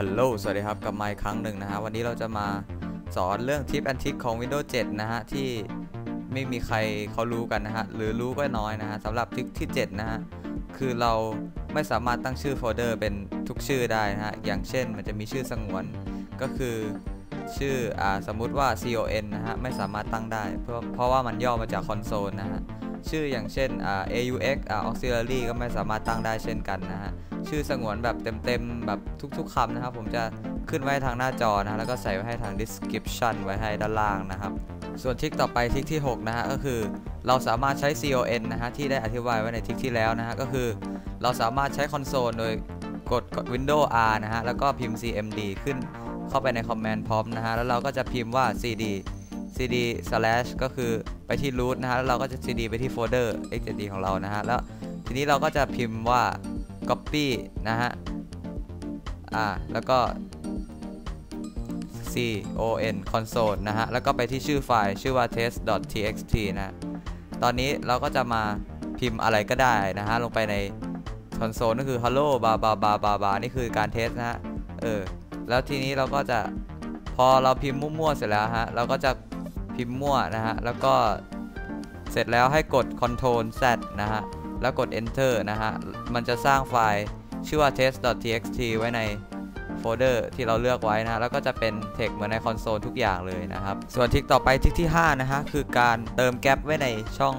ฮัลโหล สวัสดีครับ กับมาอีกครั้งหนึ่งนะฮะ วันนี้เราจะมาสอนเรื่องทิปแอนทิคของ Windows 7 นะฮะ ที่ไม่มีใครเขารู้กันนะฮะ หรือรู้ก็น้อยนะฮะสำหรับทิปที่ 7 นะฮะ คือเราไม่สามารถตั้งชื่อโฟลเดอร์เป็นทุกชื่อได้นะฮะ อย่างเช่นมันจะมีชื่อสงวน ก็คือชื่ออ่าสมมุติว่า con นะฮะ ไม่สามารถตั้งได้ เพราะเพราะว่ามันย่อมาจากคอนโซลนะฮะ ชื่ออย่างเช่น aux auxiliary ก็ไม่สามารถตั้งได้เช่นกันนะฮะ ชื่อสงวนแบบเต็มๆ แบบทุกๆคำนะครับ ผมจะขึ้นไว้ทางหน้าจอนะแล้วก็ใส่ไว้ให้ทาง description ไว้ให้ด้านล่างนะครับ ส่วนทิกต่อไปทิกที่ 6 นะฮะ ก็คือเราสามารถใช้ con นะฮะ ที่ได้อธิบายไว้ในทิกที่แล้วนะฮะ ก็คือเราสามารถใช้คอนโซลโดยกดกด Windows R นะฮะ แล้วก็พิมพ์ cmd ขึ้นเข้าไปในคอมแมนด์พร้อมนะฮะ แล้วเราก็จะพิมพ์ว่า cd cd slash ก็คือไปที่ root นะฮะแล้วเราก็จะ cd ไปที่โฟลเดอร์ xjd ของเรานะฮะแล้วทีนี้เราก็จะพิมพ์ว่า copy นะฮะอ่าแล้วก็ con console นะฮะแล้วก็ไปที่ชื่อไฟล์ชื่อว่า test.txt นะตอนนี้เราก็จะมาพิมพ์อะไรก็ได้นะฮะลงไปในคอนโซลก็คือ hello บาบาบาบาบานี่คือการเทสนะฮะเออแล้วทีนี้เราก็จะพอเราพิมพ์มั่วๆเสร็จแล้วฮะเราก็จะ พิมพ์มั่วนะฮะ แล้วก็เสร็จแล้วให้กด Ctrl Z นะฮะ แล้วกด Enter นะฮะ มันจะสร้างไฟล์ชื่อว่า test.txt ไว้ในโฟลเดอร์ที่เราเลือกไว้นะแล้วก็จะเป็น text เหมือนในคอนโซลทุกอย่างเลยนะครับ ส่วนทิกต่อไปทิกที่ 5 นะฮะ คือการเติมแกลบไว้ในช่อง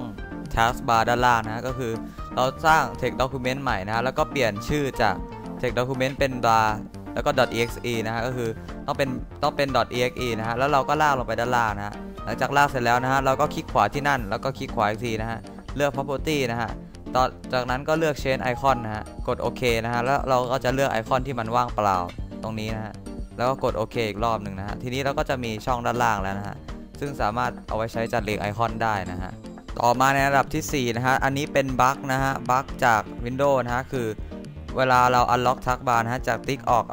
taskbar ด้านล่างนะะก็คือเราสร้าง text document ใหม่นะะแล้วก็เปลี่ยนชื่อจาก text document เป็น bar แล้วก็ .exe นะฮะก็คือต้องเป็นต้องเป็น .exe นะฮะแล้วเราก็ลากลงไปด้านล่างนะฮะ ลังจากลากเสร็จแล้วนะฮะเราก็คลิกขวาที่นั่น แล้วก็คลิกขวาอีกทีนะฮะเลือก property นะฮะต่อจากนั้นก็เลือก change icon นะฮะกดโอเคนะฮะแล้วเราก็จะเลือกไอคอนที่มันว่างเปล่าตรงนี้นะฮะแล้วก็กดโอเคอีกรอบหนึ่งนะฮะทีนี้เราก็จะมีช่องด้านล่างแล้วนะฮะซึ่งสามารถเอาไว้ใช้จัดเรียงไอคอนได้นะฮะต่อมาในระดับที่ 4 นะฮะ อันนี้เป็นบั๊กนะฮะ บั๊กจาก Windows นะฮะ คือเวลาเรา unlock task bar นะฮะ จากติ๊กออก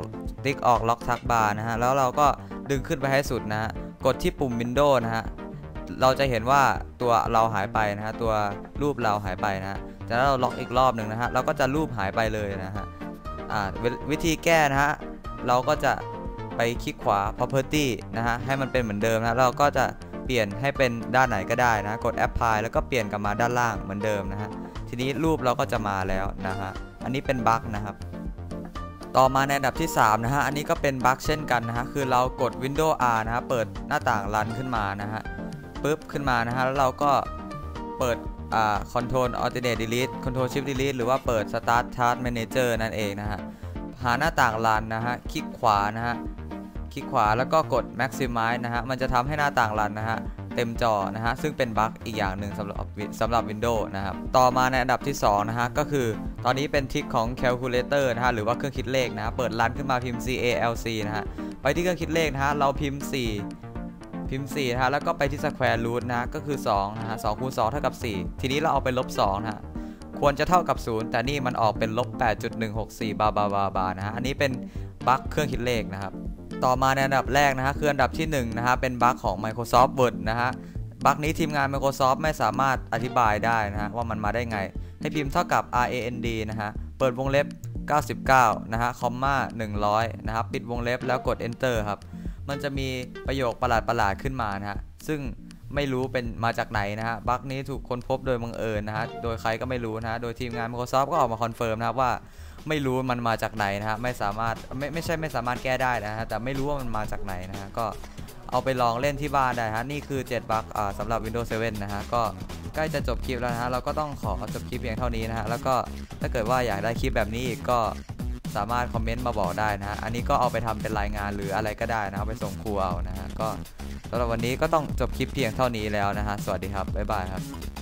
ติ๊กออก lock task bar นะฮะ แล้วเราก็ดึงขึ้นไปให้สุดนะฮะ กดที่ปุ่ม Windows นะฮะเราจะเห็นว่าตัวเราหายไปนะฮะตัวรูปเราหายไปนะฮะจากนั้นเราล็อกอีกรอบหนึ่งนะฮะเราก็จะรูปหายไปเลยนะฮะอ่าวิธีแก้นะฮะเราก็จะไปคลิกขวา property นะฮะให้มันเป็นเหมือนเดิมนะเราก็จะเปลี่ยนให้เป็นด้านไหนก็ได้นะกด apply แล้วก็เปลี่ยนกลับมาด้านล่างเหมือนเดิมนะฮะทีนี้รูปเราก็จะมาแล้วนะฮะอันนี้เป็นบั๊กนะครับ ต่อมาในอันดับที่ 3 นะฮะ อันนี้ก็เป็นบั๊กเช่นกันนะฮะ คือเรากด Windows R นะฮะ เปิดหน้าต่างรันขึ้นมานะฮะ ปึ๊บขึ้นมานะฮะ แล้วเราก็เปิด อ่า Control Alternate Delete Control Shift Delete หรือว่าเปิด Start Task Manager นั่นเองนะฮะ หาหน้าต่างรันนะฮะ คลิกขวานะฮะ คลิกขวาแล้วก็กด Maximize นะฮะ มันจะทำให้หน้าต่างรันนะฮะ เต็มจอนะฮะ ซึ่งเป็นบั๊กอีกอย่างหนึ่งสำหรับสำหรับ Windows นะครับ ต่อมาในอันดับที่ 2 นะฮะ ก็คือตอนนี้เป็นทิกของ Calculator นะฮะ หรือว่าเครื่องคิดเลขนะฮะเปิดรันขึ้นมาพิมพ์ CALC นะฮะ ไปที่เครื่องคิดเลขนะฮะ เราพิมพ์ 4พิมพ์4นะฮะแล้วก็ไปที่ Square Root นะะก็คือ2นะฮะ2คูณ2เท่ากับ 4 ทีนี้เราเอาไปลบ2นะฮะควรจะเท่ากับ 0 แต่นี่มันออกเป็นลบ8.164 บาบาบาบานะฮะอันนี้เป็นบั๊กเครื่องคิดเลขนะครับ ต่อมาในอันดับแรกนะฮะคืออันดับที่1นะฮะเป็นบั๊กของ Microsoft Word นะฮะบั๊กนี้ทีมงาน Microsoft ไม่สามารถอธิบายได้นะฮะว่ามันมาได้ไง ให้พิมพ์เท่ากับ rand นะฮะเปิดวงเล็บ 99 นะฮะคอมมา100 นะครับปิดวงเล็บแล้วกด enter ครับ มันจะมีประโยคประหลาดๆขึ้นมานะฮะซึ่งไม่รู้เป็นมาจากไหนนะฮะบั๊กนี้ถูกค้นพบโดยบังเอิญนะฮะโดยใครก็ไม่รู้นะฮะโดยทีมงาน Microsoft ก็ออกมาคอนเฟิร์มนะครับว่า ไม่รู้มันมาจากไหนนะฮะไม่สามารถไม่ไม่ใช่ไม่สามารถแก้ได้นะฮะแต่ไม่รู้ว่ามันมาจากไหนนะฮะก็เอาไปลองเล่นที่บ้านได้ฮะนี่คือ 7 บั๊กอ่าสำหรับ Windows 7 นะฮะก็ใกล้จะจบคลิปแล้วนะฮะเราก็ต้องขอจบคลิปเพียงเท่านี้นะฮะแล้วก็ถ้าเกิดว่าอยากได้คลิปแบบนี้อีกก็สามารถคอมเมนต์มาบอกได้นะฮะอันนี้ก็เอาไปทำเป็นรายงานหรืออะไรก็ได้นะเอาไปส่งครูเอานะฮะก็สำหรับวันนี้ก็ต้องจบคลิปเพียงเท่านี้แล้วนะฮะสวัสดีครับบ๊ายบายครับ